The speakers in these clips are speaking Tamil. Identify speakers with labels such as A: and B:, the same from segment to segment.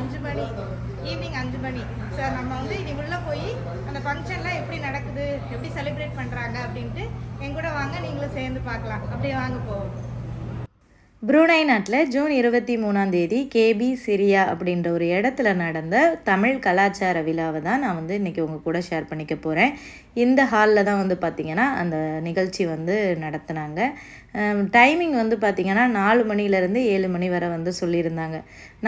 A: அஞ்சு மணி ஈவினிங் அஞ்சு மணி. சார் நம்ம வந்து இனி உள்ளே போய் அந்த ஃபங்க்ஷன்லாம் எப்படி நடக்குது எப்படி செலிப்ரேட் பண்ணுறாங்க அப்படின்ட்டு என் கூட வாங்க நீங்களும் சேர்ந்து பார்க்கலாம். அப்படியே வாங்க போவோம்.
B: புரூனை நாட்டில் ஜூன் இருபத்தி மூணாம் தேதி கேபி சிரியா அப்படின்ற ஒரு இடத்துல நடந்த தமிழ் கலாச்சார விழாவை தான் நான் வந்து இன்றைக்கி உங்கள் கூட ஷேர் பண்ணிக்க போகிறேன் இந்த ஹாலில் தான் வந்து பார்த்திங்கன்னா அந்த நிகழ்ச்சி வந்து நடத்துனாங்க. டைமிங் வந்து பார்த்திங்கன்னா நாலு மணிலேருந்து ஏழு மணி வரை வந்து சொல்லியிருந்தாங்க.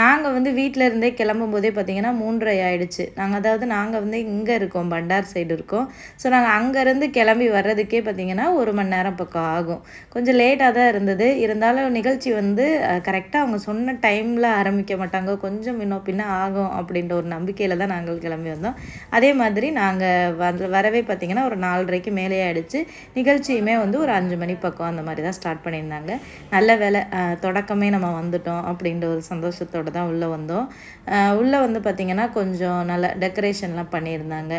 B: நாங்கள் வந்து வீட்டில் இருந்தே கிளம்பும் போதே பார்த்திங்கன்னா மூன்றரை ஆயிடுச்சு. நாங்கள் அதாவது நாங்கள் வந்து இங்கே இருக்கோம் பண்டார் சைடு இருக்கோம். ஸோ நாங்கள் அங்கேருந்து கிளம்பி வர்றதுக்கே பார்த்திங்கன்னா ஒரு மணி நேரம் பக்கம் ஆகும். கொஞ்சம் லேட்டாக தான் இருந்தது. இருந்தாலும் நிகழ்ச்சி வந்து கரெக்டாக அவங்க சொன்ன டைமில் ஆரம்பிக்க மாட்டாங்க. கொஞ்சம் இன்னும் பின்ன ஆகும் அப்படின்ற ஒரு நம்பிக்கையில் தான் நாங்கள் கிளம்பி வந்தோம். அதே மாதிரி நாங்கள் வந்து வரவே பார்த்திங்கன்னா ஒரு நாலரைக்கு மேலே ஆகிடுச்சு நிகழ்ச்சியுமே வந்து ஒரு அஞ்சு மணி பக்கம் அந்த மாதிரி தான் ஸ்டார்ட் பண்ணியிருந்தாங்க. நல்ல வேலை தொடக்கமே நம்ம வந்துட்டோம் அப்படின்ற ஒரு சந்தோஷத்தோடு தான் உள்ளே வந்தோம். உள்ளே வந்து பார்த்திங்கன்னா கொஞ்சம் நல்ல டெக்கரேஷன்லாம் பண்ணியிருந்தாங்க.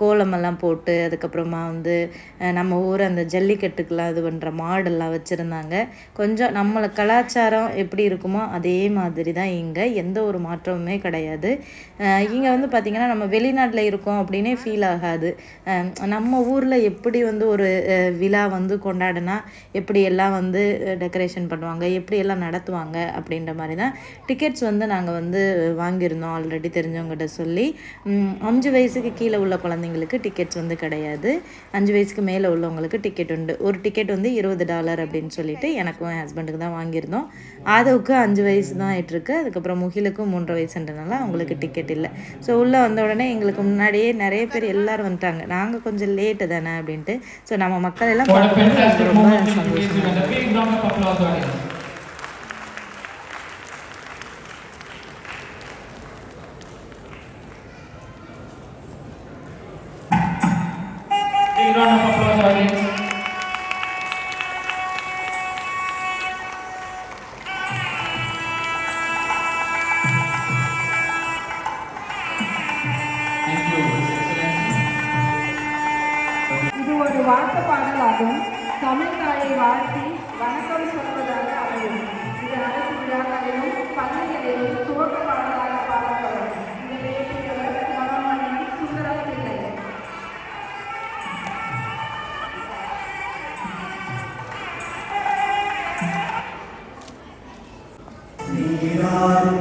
B: கோலமெல்லாம் போட்டு அதுக்கப்புறமா வந்து நம்ம ஊர் அந்த ஜல்லிக்கட்டுக்கெலாம் இது பண்ணுற மாடெல்லாம் வச்சுருந்தாங்க. கொஞ்சம் நம்மளை கலாச்சாரம் எப்படி இருக்குமோ அதே மாதிரி தான் இங்கே. எந்த ஒரு மாற்றமுமே கிடையாது. இங்கே வந்து பார்த்திங்கன்னா நம்ம வெளிநாட்டில் இருக்கோம் அப்படின்னே ஃபீல் ஆகாது. நம்ம ஊரில் எப்படி வந்து ஒரு விழா வந்து கொண்டாடினா எப்படி எல்லாம் வந்து டெக்கரேஷன் பண்ணுவாங்க எப்படி எல்லாம் நடத்துவாங்க அப்படின்ற மாதிரி தான் டிக்கெட்ஸ் வந்து நாங்கள் வந்து வாங்கியிருந்தோம். ஆல்ரெடி தெரிஞ்சவங்ககிட்ட சொல்லி அஞ்சு வயசுக்கு கீழே உள்ள குழந்தைங்களுக்கு டிக்கெட்ஸ் வந்து கிடையாது. அஞ்சு வயசுக்கு மேலே உள்ளவங்களுக்கு டிக்கெட் உண்டு. ஒரு டிக்கெட் வந்து இருபது டாலர் அப்படின்னு சொல்லிட்டு எனக்கும் என் ஹஸ்பண்டுக்கு தான் வாங்கியிருந்தோம். ஆதவுக்கு அஞ்சு வயசு தான் ஆயிட்டிருக்கு. அதுக்கப்புறம் முகிலுக்கும் மூன்றரை வயசுன்றனால அவங்களுக்கு டிக்கெட் இல்லை. ஸோ உள்ளே வந்த உடனே எங்களுக்கு முன்னாடியே நிறைய பேர் எல்லாரும் வந்துட்டாங்க. நாங்கள் கொஞ்சம் லேட்டு தானே அப்படின்ட்டு. ஸோ நம்ம மக்கள் எல்லாம் ரொம்ப
C: moment
D: இது ஒரு வாழ்த்து பாடலாகும் தமிழ் தாயை வாழ்த்தி வணக்கம் சொல்வதாக அமையும் இது அரசு விழாக்களிலும் பள்ளிகளிலும் தோட்ட பாடலாக பாடப்படும் இந்த வேட்டையர் மனோமணியம் சுந்தரம் பிள்ளை
C: Thank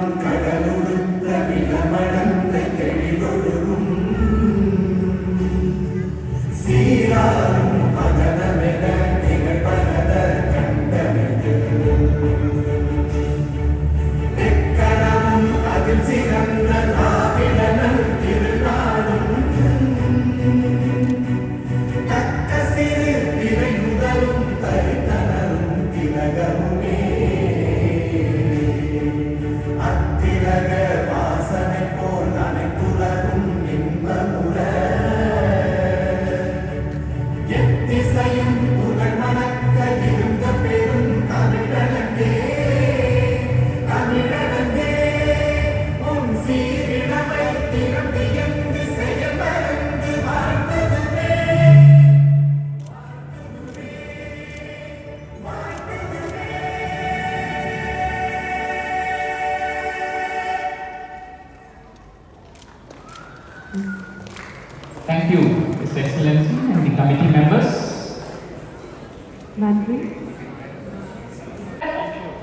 D: நன்றி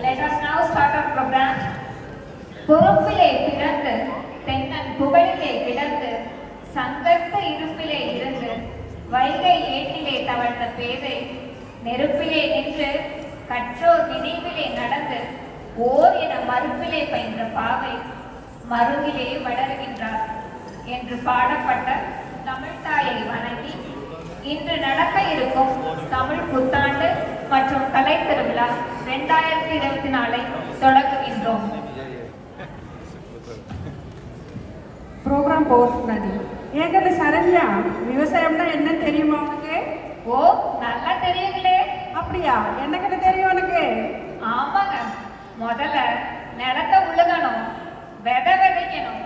E: Let us now start our program. பொறுப்பிலே பிறந்து தென்னன் புகழிலே கிடந்து சங்கத்த இருப்பிலே இருந்து வைகை ஏட்டிலே தவழ்ந்த பேதை நெருப்பிலே நின்று கற்றோர் நினைவிலே நடந்து ஓர் என மறுப்பிலே பயின்ற பாவை மருவிலே வளர்கின்றார் என்று பாடப்பட்ட தமிழ்தாயை வணங்கி இன்று நடக்க இருக்கும் தமிழ் புத்தாண்டு மற்றும் கலை திருவிழா ரெண்டாயிரத்தி இருபத்தி நாலை தொடங்குகின்றோம்.
D: ப்ரோக்ராம் போகிறதுனாடி ஏங்கது சரண்யா விவசாயம்னா என்ன தெரியுமா உனக்கு?
E: ஓ நல்லா தெரியுங்களே.
D: அப்படியா? என்ன கிட்ட தெரியும் உனக்கு?
E: ஆமாங்க. முதல்ல நிலத்தை உழுகணும் விதை விதைக்கணும்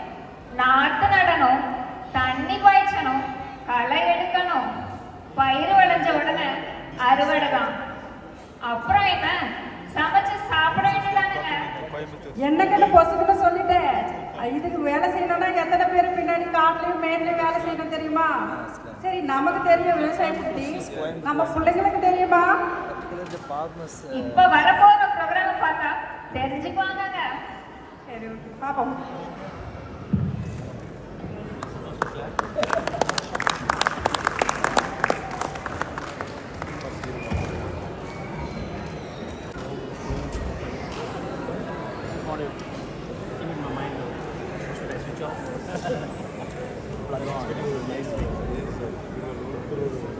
E: நாத்து நடணும் தண்ணி பாய்ச்சணும் களை எடுக்கணும். பயிர் விளைஞ்ச உடனே அறுவடை தான் அப்புறம் என்ன? சமைச்சு சாப்பிட வேண்டியதானுங்க.
D: என்ன கிட்ட பொசுக்குன்னு சொல்லிட்டேன் இதுக்கு வேலை செய்யணும்னா எத்தனை பேர் பின்னாடி காட்டுலயும் மேட்லயும் வேலை செய்யணும் தெரியுமா? சரி நமக்கு தெரியும் விவசாயம் பத்தி. நம்ம பிள்ளைங்களுக்கு தெரியுமா?
E: இப்ப வரப்போற ப்ரோக்ராம் பார்த்தா தெரிஞ்சுக்குவாங்கங்க.
D: சரி on it. even in my mind. Should I switch off? Plug on. Oh,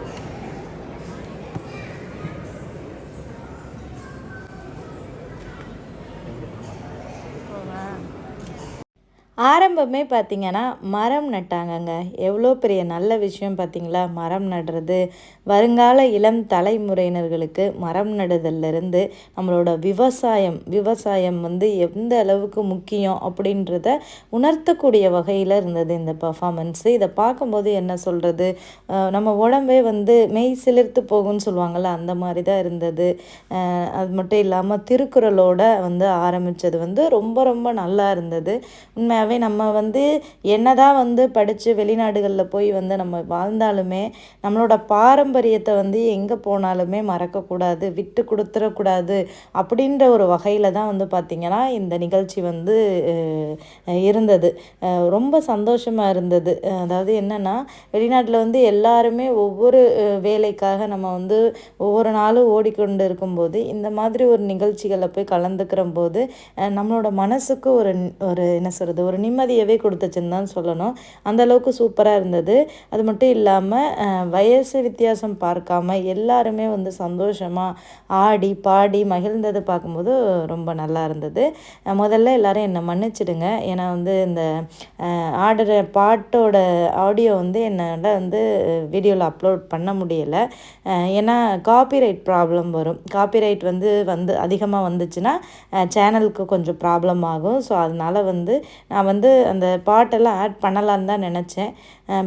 B: ஆரம்பமே பார்த்திங்கன்னா மரம் நட்டாங்கங்க. எவ்வளோ பெரிய நல்ல விஷயம் பார்த்திங்களா? மரம் நடுறது. வருங்கால இளம் தலைமுறையினர்களுக்கு மரம் நடுதல்லிருந்து நம்மளோட விவசாயம் விவசாயம் வந்து எந்த அளவுக்கு முக்கியம் அப்படின்றத உணர்த்தக்கூடிய வகையில் இருந்தது இந்த பர்ஃபாமன்ஸு இதை பார்க்கும்போது என்ன சொல்கிறது நம்ம உடம்பே வந்து மெய் சிலிர்த்து போகும்னு சொல்லுவாங்கள்ல அந்த மாதிரி தான் இருந்தது அது மட்டும் இல்லாமல் திருக்குறளோட வந்து ஆரம்பித்தது வந்து ரொம்ப ரொம்ப நல்லா இருந்தது. உண்மையாகவே நம்ம வந்து என்னதான் வந்து படித்து வெளிநாடுகளில் போய் வந்து நம்ம வாழ்ந்தாலுமே நம்மளோட பாரம்பரியத்தை வந்து எங்கே போனாலுமே மறக்கக்கூடாது விட்டு கொடுத்துடக்கூடாது அப்படின்ற ஒரு வகையில் தான் வந்து பார்த்திங்கன்னா இந்த நிகழ்ச்சி வந்து இருந்தது. ரொம்ப சந்தோஷமாக இருந்தது. அதாவது என்னென்னா வெளிநாட்டில் வந்து எல்லாருமே ஒவ்வொரு வேலைக்காக நம்ம வந்து ஒவ்வொரு நாளும் ஓடிக்கொண்டு இருக்கும்போது இந்த மாதிரி ஒரு நிகழ்ச்சிகளில் போய் கலந்துக்கிற போது நம்மளோட மனசுக்கு ஒரு ஒரு என்ன சொல்கிறது ஒரு நிம்மதியவே கொடுத்துச்சுன்னு தான் சொல்லணும். அந்த அளவுக்கு சூப்பராக இருந்தது. அது மட்டும் இல்லாமல் வயசு வித்தியாசம் பார்க்காம எல்லாருமே வந்து சந்தோஷமாக ஆடி பாடி மகிழ்ந்ததை பார்க்கும்போது ரொம்ப நல்லா இருந்தது. முதல்ல எல்லாரும் என்னை மன்னிச்சிடுங்க. ஏன்னா வந்து இந்த ஆடுற பாட்டோட ஆடியோ வந்து என்னால் வந்து வீடியோவில் அப்லோட் பண்ண முடியலை. ஏன்னா காப்பிரைட் ப்ராப்ளம் வரும். காப்பிரைட் வந்து வந்து அதிகமாக வந்துச்சுன்னா சேனலுக்கு கொஞ்சம் ப்ராப்ளம் ஆகும். ஸோ அதனால் வந்து நான் வந்து அந்த பாட்டெல்லாம் ஆட் பண்ணலான்னு தான் நினச்சேன்.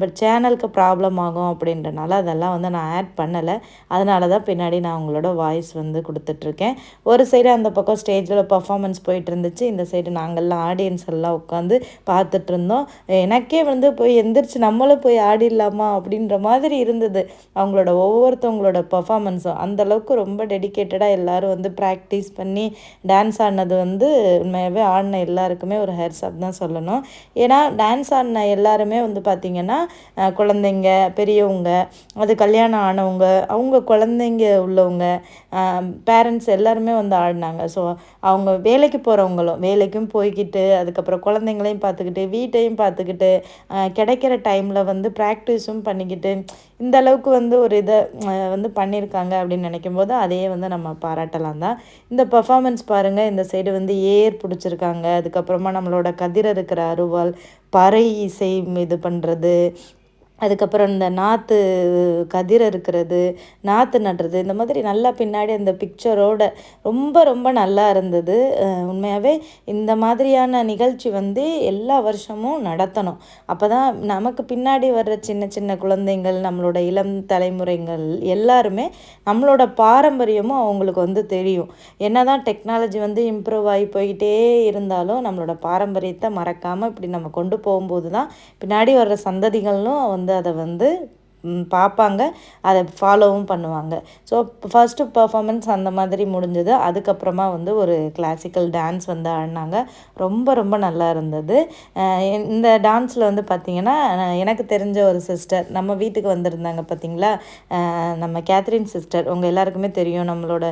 B: பட் சேனலுக்கு ப்ராப்ளம் ஆகும் அப்படின்றனால அதெல்லாம் வந்து நான் ஆட் பண்ணலை. அதனால தான் பின்னாடி நான் உங்களோட வாய்ஸ் வந்து கொடுத்துட்ருக்கேன். ஒரு சைடு அந்த பக்கம் ஸ்டேஜில் பர்ஃபாமன்ஸ் போயிட்டு இருந்துச்சு இந்த சைடு நாங்கள்லாம் ஆடியன்ஸ் எல்லாம் உட்காந்து பார்த்துட்டு இருந்தோம் எனக்கே வந்து போய் எந்திரிச்சு நம்மளும் போய் ஆடிடலாமா அப்படின்ற மாதிரி இருந்தது. அவங்களோட ஒவ்வொருத்தவங்களோட பர்ஃபாமன்ஸும் அந்தளவுக்கு ரொம்ப டெடிக்கேட்டடாக எல்லோரும் வந்து ப்ராக்டிஸ் பண்ணி டான்ஸ் ஆடினது வந்து உண்மையாகவே ஆடின எல்லாருக்குமே ஒரு ஹேர்ஸ் அப் தான் சொல்லணும். ஏன்னா டான்ஸ் ஆடின எல்லாருமே வந்து பார்த்திங்கன்னா பார்த்திங்கன்னா குழந்தைங்க பெரியவங்க அது கல்யாணம் ஆனவங்க அவங்க குழந்தைங்க உள்ளவங்க பேரண்ட்ஸ் எல்லாருமே வந்து ஆடினாங்க. ஸோ அவங்க வேலைக்கு போகிறவங்களும் வேலைக்கும் போய்க்கிட்டு அதுக்கப்புறம் குழந்தைங்களையும் பார்த்துக்கிட்டு வீட்டையும் பார்த்துக்கிட்டு கிடைக்கிற டைமில் வந்து ப்ராக்டிஸும் பண்ணிக்கிட்டு இந்த அளவுக்கு வந்து ஒரு இதை வந்து பண்ணியிருக்காங்க அப்படின்னு நினைக்கும் போது அதையே வந்து நம்ம பாராட்டலாம் தான். இந்த பர்ஃபாமன்ஸ் பாருங்கள் இந்த சைடு வந்து ஏர் பிடிச்சிருக்காங்க. அதுக்கப்புறமா நம்மளோட கதிர் இருக்கிற அருவாள் பறை இசை இது பண்ணுறது அதுக்கப்புறம் இந்த நாற்று கதிர் இருக்கிறது நாற்று நடுறது இந்த மாதிரி நல்லா பின்னாடி அந்த பிக்சரோட ரொம்ப ரொம்ப நல்லா இருந்தது. உண்மையாகவே இந்த மாதிரியான நிகழ்ச்சி வந்து எல்லா வருஷமும் நடத்தணும். அப்போ தான் நமக்கு பின்னாடி வர்ற சின்ன சின்ன குழந்தைங்கள் நம்மளோட இளம் தலைமுறைகள் எல்லாருமே நம்மளோட பாரம்பரியமும் அவங்களுக்கு வந்து தெரியும். என்ன தான் டெக்னாலஜி வந்து இம்ப்ரூவ் ஆகி போய்கிட்டே இருந்தாலும் நம்மளோட பாரம்பரியத்தை மறக்காமல் இப்படி நம்ம கொண்டு போகும்போது தான் பின்னாடி வர்ற சந்ததிகளும் வந்து அதை வந்து பார்ப்பாங்க அதை ஃபாலோவும் பண்ணுவாங்க. ஸோ ஃபஸ்ட்டு பர்ஃபார்மன்ஸ் அந்த மாதிரி முடிஞ்சது. அதுக்கப்புறமா வந்து ஒரு கிளாசிக்கல் டான்ஸ் வந்து ஆடினாங்க. ரொம்ப ரொம்ப நல்லா இருந்தது. இந்த டான்ஸில் வந்து பார்த்திங்கன்னா எனக்கு தெரிஞ்ச ஒரு சிஸ்டர் நம்ம வீட்டுக்கு வந்திருந்தாங்க பார்த்தீங்களா நம்ம கேத்ரின் சிஸ்டர் உங்கள் எல்லாருக்குமே தெரியும். நம்மளோட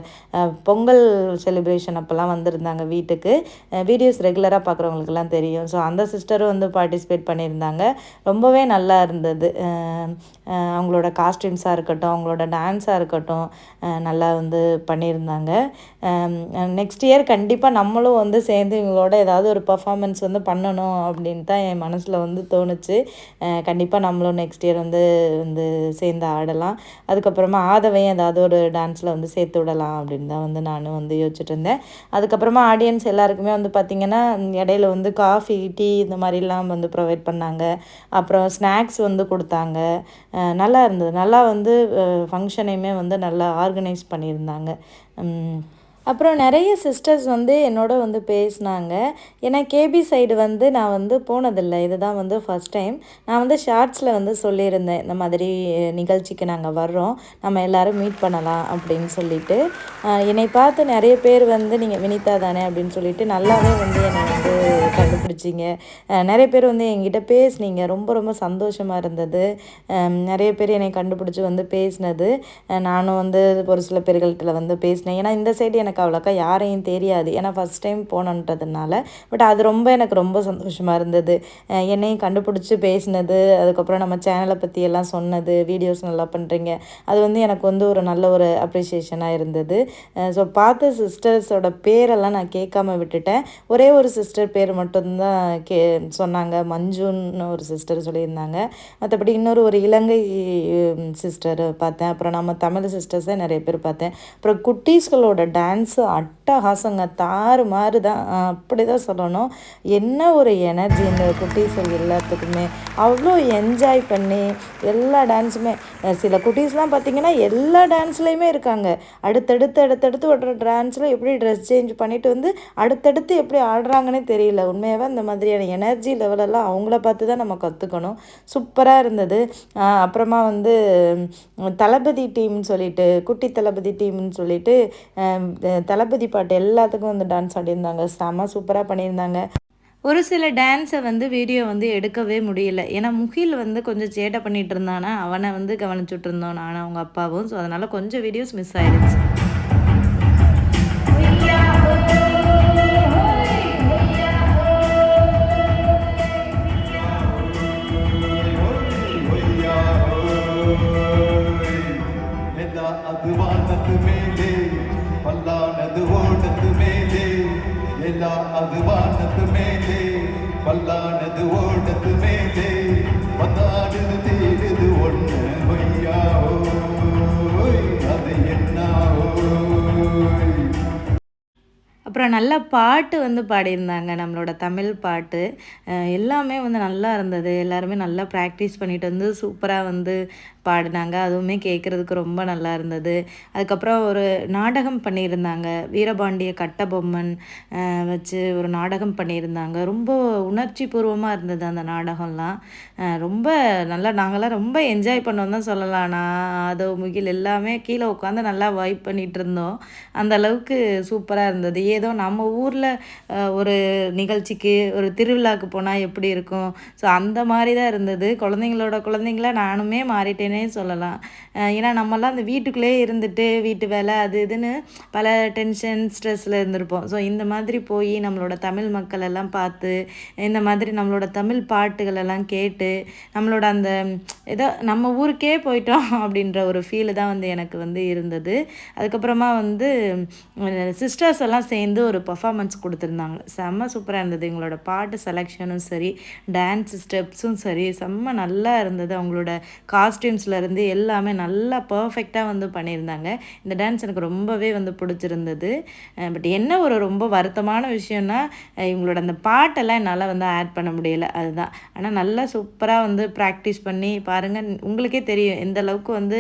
B: பொங்கல் செலிப்ரேஷன் அப்போல்லாம் வந்திருந்தாங்க வீட்டுக்கு. வீடியோஸ் ரெகுலராக பார்க்குறவங்களுக்குலாம் தெரியும். ஸோ அந்த சிஸ்டரும் வந்து பார்ட்டிசிபேட் பண்ணியிருந்தாங்க. ரொம்பவே நல்லா இருந்தது. அவங்களோட காஸ்டியூம்ஸாக இருக்கட்டும் அவங்களோட டான்ஸாக இருக்கட்டும் நல்லா வந்து பண்ணியிருந்தாங்க. நெக்ஸ்ட் இயர் கண்டிப்பாக நம்மளும் வந்து சேர்ந்து இவங்களோட ஏதாவது ஒரு பர்ஃபாமன்ஸ் வந்து பண்ணணும் அப்படின்னு தான் என் மனசில் வந்து தோணுச்சு. கண்டிப்பாக நம்மளும் நெக்ஸ்ட் இயர் வந்து வந்து சேர்ந்து ஆடலாம். அதுக்கப்புறமா ஆதவையும் ஏதாவது ஒரு டான்ஸில் வந்து சேர்த்து விடலாம் அப்படின்னு தான் வந்து நானும் வந்து யோசிச்சுட்டு இருந்தேன். அதுக்கப்புறமா ஆடியன்ஸ் எல்லாருக்குமே வந்து பார்த்திங்கன்னா இடையில வந்து காஃபி டீ இந்த மாதிரிலாம் வந்து ப்ரொவைட் பண்ணாங்க. அப்புறம் ஸ்நாக்ஸ் வந்து கொடுத்தாங்க. நல்லா இருந்தது. நல்லா வந்து ஃபங்க்ஷனையுமே வந்து நல்லா ஆர்கனைஸ் பண்ணியிருந்தாங்க. அப்புறம் நிறைய சிஸ்டர்ஸ் வந்து என்னோட வந்து பேசினாங்க. ஏன்னா கேபி சைடு வந்து நான் வந்து போனதில்லை. இதுதான் வந்து ஃபஸ்ட் டைம் நான் வந்து ஷார்ட்ஸில் வந்து சொல்லியிருந்தேன். இந்த மாதிரி நிகழ்ச்சிக்கு நாங்கள் வர்றோம். நம்ம எல்லாரும் மீட் பண்ணலாம் அப்படின்னு சொல்லிட்டு. என்னை பார்த்து நிறைய பேர் வந்து நீங்கள் வினிதா தானே? அப்படின்னு சொல்லிட்டு நல்லாவே வந்து என்னை வந்து கண்டுபிடிச்சிங்க. நிறைய பேர் வந்து என்கிட்ட பேசுனீங்க. ரொம்ப ரொம்ப சந்தோஷமாக இருந்தது. நிறைய பேர் என்னை கண்டுபிடிச்சி வந்து பேசினது. நானும் வந்து ஒரு சில பேர்கள்ட்ட வந்து பேசினேன். ஏன்னா இந்த சைடு எனக்கு அவ்வளோக்கா யாரையும் தெரியாது. ஏன்னா ஃபஸ்ட் டைம் போனன்றதுனால. பட் அது ரொம்ப எனக்கு ரொம்ப சந்தோஷமாக இருந்தது. என்னையும் கண்டுபிடிச்சி பேசினது. அதுக்கப்புறம் நம்ம சேனலை பற்றி எல்லாம் சொன்னது. வீடியோஸ் நல்லா பண்ணுறீங்க அது வந்து எனக்கு வந்து ஒரு நல்ல ஒரு அப்ரிசியேஷனாக இருந்தது. ஸோ பார்த்த சிஸ்டர்ஸோட பேரெல்லாம் நான் கேட்காம விட்டுட்டேன். ஒரே ஒரு சிஸ்டர் பேர் மட்டும்தான் கே சொன்னாங்க. மஞ்சுன்னு ஒரு சிஸ்டர் சொல்லியிருந்தாங்க. மற்றபடி இன்னொரு ஒரு இலங்கை சிஸ்டர் பார்த்தேன். அப்புறம் நம்ம தமிழ் சிஸ்டர்ஸை நிறைய பேர் பார்த்தேன். அப்புறம் குட்டீஸ்களோட டான்ஸ் அட்டகாசங்க தாறு மாறு தான் அப்படி தான் சொல்லணும். என்ன ஒரு எனர்ஜி இந்த குட்டீஸ் எல்லாத்துக்குமே? அவ்வளோ என்ஜாய் பண்ணி எல்லா டான்ஸுமே சில குட்டீஸ்லாம் பார்த்திங்கன்னா எல்லா டான்ஸ்லேயுமே இருக்காங்க. அடுத்தடுத்து அடுத்தடுத்து ஓடுற டான்ஸில் எப்படி ட்ரெஸ் சேஞ்ச் பண்ணிட்டு வந்து அடுத்தடுத்து எப்படி ஆடுறாங்கன்னே தெரியல. உண்மையாகவே அந்த மாதிரியான எனர்ஜி லெவலெல்லாம் அவங்கள பார்த்து தான் நம்ம கற்றுக்கணும் சூப்பராக இருந்தது. அப்புறமா வந்து தளபதி டீம்னு சொல்லிட்டு குட்டி தளபதி டீம்னு சொல்லிட்டு தளபதி பாட்டு எல்லாத்துக்கும் வந்து டான்ஸ் ஆடியிருந்தாங்க செம சூப்பராக பண்ணியிருந்தாங்க ஒரு சில டான்ஸை வந்து வீடியோ வந்து எடுக்கவே முடியல ஏன்னா முகில் வந்து கொஞ்சம் சேட்டை பண்ணிகிட்டு இருந்தானா அவனை வந்து கவனிச்சுட்டு இருந்தோம் நானும் அவங்க அப்பாவும் ஸோ அதனால் கொஞ்சம் வீடியோஸ் மிஸ் ஆயிடுச்சு
F: அது வாழ்ந்ததுமே
B: அப்புறம் நல்ல பாட்டு வந்து பாடியிருந்தாங்க நம்மளோட தமிழ் பாட்டு. எல்லாமே வந்து நல்லா இருந்தது. எல்லாருமே நல்லா ப்ராக்டிஸ் பண்ணிட்டு வந்து சூப்பராக வந்து பாடினாங்க. அதுவுமே கேட்குறதுக்கு ரொம்ப நல்லா இருந்தது. அதுக்கப்புறம் ஒரு நாடகம் பண்ணியிருந்தாங்க. வீரபாண்டிய கட்டபொம்மன் வச்சு ஒரு நாடகம் பண்ணியிருந்தாங்க. ரொம்ப உணர்ச்சி பூர்வமாக இருந்தது அந்த நாடகம்லாம். ரொம்ப நல்லா நாங்களாம் ரொம்ப என்ஜாய் பண்ணோம் தான் சொல்லலாம். நான் அதோ முகில் எல்லாமே கீழே உட்காந்து நல்லா வைப் பண்ணிகிட்டு இருந்தோம். அந்த அளவுக்கு சூப்பராக இருந்தது. ஏதோ நம்ம ஊரில் ஒரு நிகழ்ச்சிக்கு ஒரு திருவிழாவுக்கு போனால் எப்படி இருக்கும்? ஸோ அந்த மாதிரி தான் இருந்தது. குழந்தைங்களோட குழந்தைங்கள நானுமே மாறிட்டேனே சொல்லலாம். ஏன்னா நம்மலாம் அந்த வீட்டுக்குள்ளே இருந்துட்டு வீட்டு வேலை அது இதுன்னு பல டென்ஷன் ஸ்ட்ரெஸ்ஸில் இருந்திருப்போம். ஸோ இந்த மாதிரி போய் நம்மளோட தமிழ் மக்கள் எல்லாம் பார்த்து இந்த மாதிரி நம்மளோட தமிழ் பாட்டுகள் எல்லாம் கேட்டு நம்மளோட அந்த ஏதோ நம்ம ஊருக்கே போயிட்டோம் அப்படின்ற ஒரு ஃபீல் தான் வந்து எனக்கு வந்து இருந்தது. அதுக்கப்புறமா வந்து சிஸ்டர்ஸ் எல்லாம் சேர்ந்து ஒரு பர்ஃபாமன்ஸ் கொடுத்துருந்தாங்க. செம்ம சூப்பராக இருந்தது. எங்களோட பாட்டு செலெக்ஷனும் சரி டான்ஸ் ஸ்டெப்ஸும் சரி செம்ம நல்லா இருந்தது. அவங்களோட காஸ்டியூம்ஸ்லேருந்து எல்லாமே நல்லா பர்ஃபெக்டாக வந்து பண்ணியிருந்தாங்க. இந்த டான்ஸ் எனக்கு ரொம்பவே வந்து பிடிச்சிருந்தது. பட் என்ன ஒரு ரொம்ப வருத்தமான விஷயம்னா இவங்களோட அந்த பாட்டெல்லாம் என்னால் வந்து ஆட் பண்ண முடியல. அதுதான். ஆனால் நல்லா சூப்பராக வந்து ப்ராக்டிஸ் பண்ணி பாருங்கள் உங்களுக்கே தெரியும் எந்த அளவுக்கு வந்து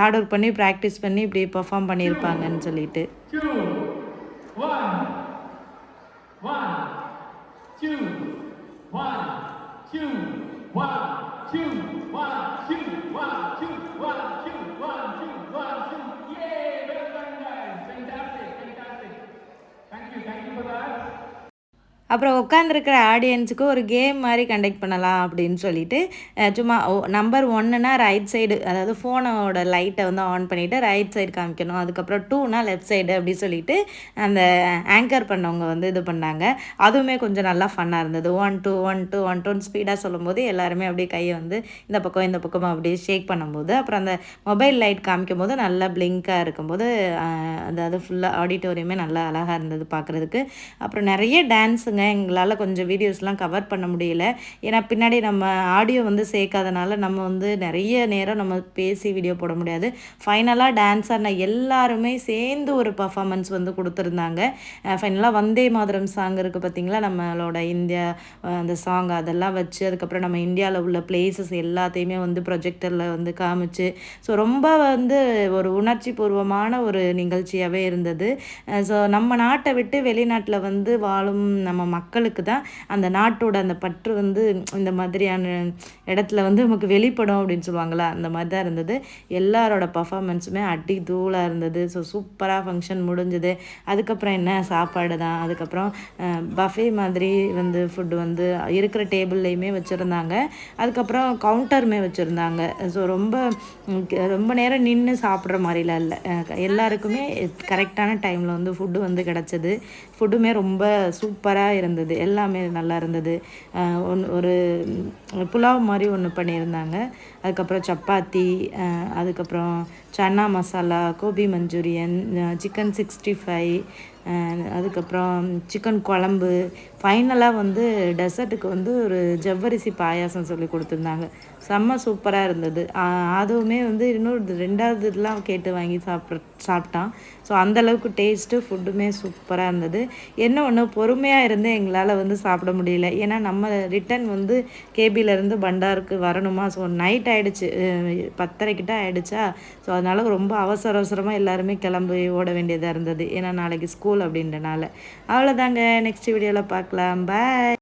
B: ஹார்ட் ஒர்க் பண்ணி ப்ராக்டிஸ் பண்ணி இப்படி பெர்ஃபார்ம் பண்ணியிருப்பாங்கன்னு சொல்லிட்டு.
C: One, one, two, one, two, one, two, one, two, one, two, one, two, one, two, one, two. Yay! Well done, guys. Fantastic, fantastic. Thank you, thank you for that.
B: அப்புறம் உட்காந்துருக்கிற ஆடியன்ஸுக்கு ஒரு கேம் மாதிரி கண்டக்ட் பண்ணலாம் அப்படின்னு சொல்லிட்டு சும்மா நம்பர் ஒன்றுனா ரைட் சைடு அதாவது ஃபோனோட லைட்டை வந்து ஆன் பண்ணிவிட்டு ரைட் சைடு காமிக்கணும். அதுக்கப்புறம் டூனா லெஃப்ட் சைடு அப்படி சொல்லிட்டு அந்த ஆங்கர் பண்ணவங்க வந்து இது பண்ணாங்க. அதுவுமே கொஞ்சம் நல்லா ஃபன்னாக இருந்தது. One two one two one டூன்னு ஸ்பீடாக சொல்லும்போது எல்லாருமே அப்படியே கையை வந்து இந்த பக்கம் இந்த பக்கம் அப்படியே ஷேக் பண்ணும்போது அப்புறம் அந்த மொபைல் லைட் காமிக்கும் போது நல்லா பிளிங்காக இருக்கும்போது அதாவது ஃபுல்லாக ஆடிட்டோரியமே நல்லா அழகாக இருந்தது பார்க்குறதுக்கு அப்புறம் நிறைய டான்ஸுங்க மன்னிச்சிடுங்க எங்களால் கொஞ்சம் வீடியோஸ்லாம் கவர் பண்ண முடியல. ஏன்னா பின்னாடி நம்ம ஆடியோ வந்து சேர்க்காதனால நம்ம வந்து நிறைய நேரம் நம்ம பேசி வீடியோ போட முடியாது. ஃபைனலாக டான்ஸ் ஆடின எல்லாருமே சேர்ந்து ஒரு பர்ஃபாமன்ஸ் வந்து கொடுத்துருந்தாங்க. ஃபைனலாக வந்தே மாதரம் சாங் இருக்குது பார்த்தீங்களா? நம்மளோட இந்தியா அந்த சாங் அதெல்லாம் வச்சு அதுக்கப்புறம் நம்ம இந்தியாவில் உள்ள பிளேசஸ் எல்லாத்தையுமே வந்து ப்ரொஜெக்டரில் வந்து காமிச்சு. ஸோ ரொம்ப வந்து ஒரு உணர்ச்சி பூர்வமான ஒரு நிகழ்ச்சியாகவே இருந்தது. ஸோ நம்ம நாட்டை விட்டு வெளிநாட்டில் வந்து வாழும் நம்ம மக்களுக்கு தான் அந்த நாட்டோட அந்த பற்று வந்து இந்த மாதிரியான இடத்துல வந்து நமக்கு வெளிப்படும் அப்படின்னு சொல்லுவாங்களா? அந்த மாதிரி தான் இருந்தது. எல்லாரோட பர்ஃபாமன்ஸுமே அடி தூளாக இருந்தது. ஸோ சூப்பராக ஃபங்க்ஷன் முடிஞ்சது. அதுக்கப்புறம் என்ன? சாப்பாடு தான். அதுக்கப்புறம் பஃபே மாதிரி வந்து ஃபுட்டு வந்து இருக்கிற டேபிள்லையுமே வச்சுருந்தாங்க. அதுக்கப்புறம் கவுண்டருமே வச்சுருந்தாங்க. ஸோ ரொம்ப ரொம்ப நேரம் நின்று சாப்பிட்ற மாதிரிலாம் இல்லை. எல்லாருக்குமே கரெக்டான டைமில் வந்து ஃபுட்டு வந்து கிடச்சிது. ஃபுட்டுமே ரொம்ப சூப்பராக இருந்தது. எல்லாமே நல்லா இருந்தது. ஒன் ஒரு புலாவ் மாதிரி ஒன்று பண்ணியிருந்தாங்க. அதுக்கப்புறம் சப்பாத்தி அதுக்கப்புறம் chana masala gobi Manchurian chicken sixty five அதுக்கப்புறம் சிக்கன் குழம்பு ஃபைனலாக வந்து டெசர்ட்டுக்கு வந்து ஒரு ஜவ்வரிசி பாயாசம் சொல்லி கொடுத்துருந்தாங்க. செம்ம சூப்பராக இருந்தது. அதுவுமே வந்து இன்னொரு ரெண்டாவது இதெல்லாம் கேட்டு வாங்கி சாப்பிட்ற சாப்பிட்டான். ஸோ அந்தளவுக்கு டேஸ்ட்டு ஃபுட்டுமே சூப்பராக இருந்தது. என்ன ஒன்று பொறுமையாக இருந்து எங்களால் வந்து சாப்பிட முடியல. ஏன்னா நம்ம ரிட்டன் வந்து கேபியிலேருந்து பண்டாருக்கு வரணுமா? ஸோ நைட் ஆகிடுச்சு பத்தரைக்கிட்ட ஆகிடுச்சா ஸோ அதனால் ரொம்ப அவசர அவசரமாக எல்லாருமே கிளம்பி ஓட வேண்டியதாக இருந்தது. ஏன்னா நாளைக்கு ஸ்கூல் அப்படின்றனால. அவ்வளோதாங்க நெக்ஸ்ட் வீடியோவில் பார்க்கலாம் பாய்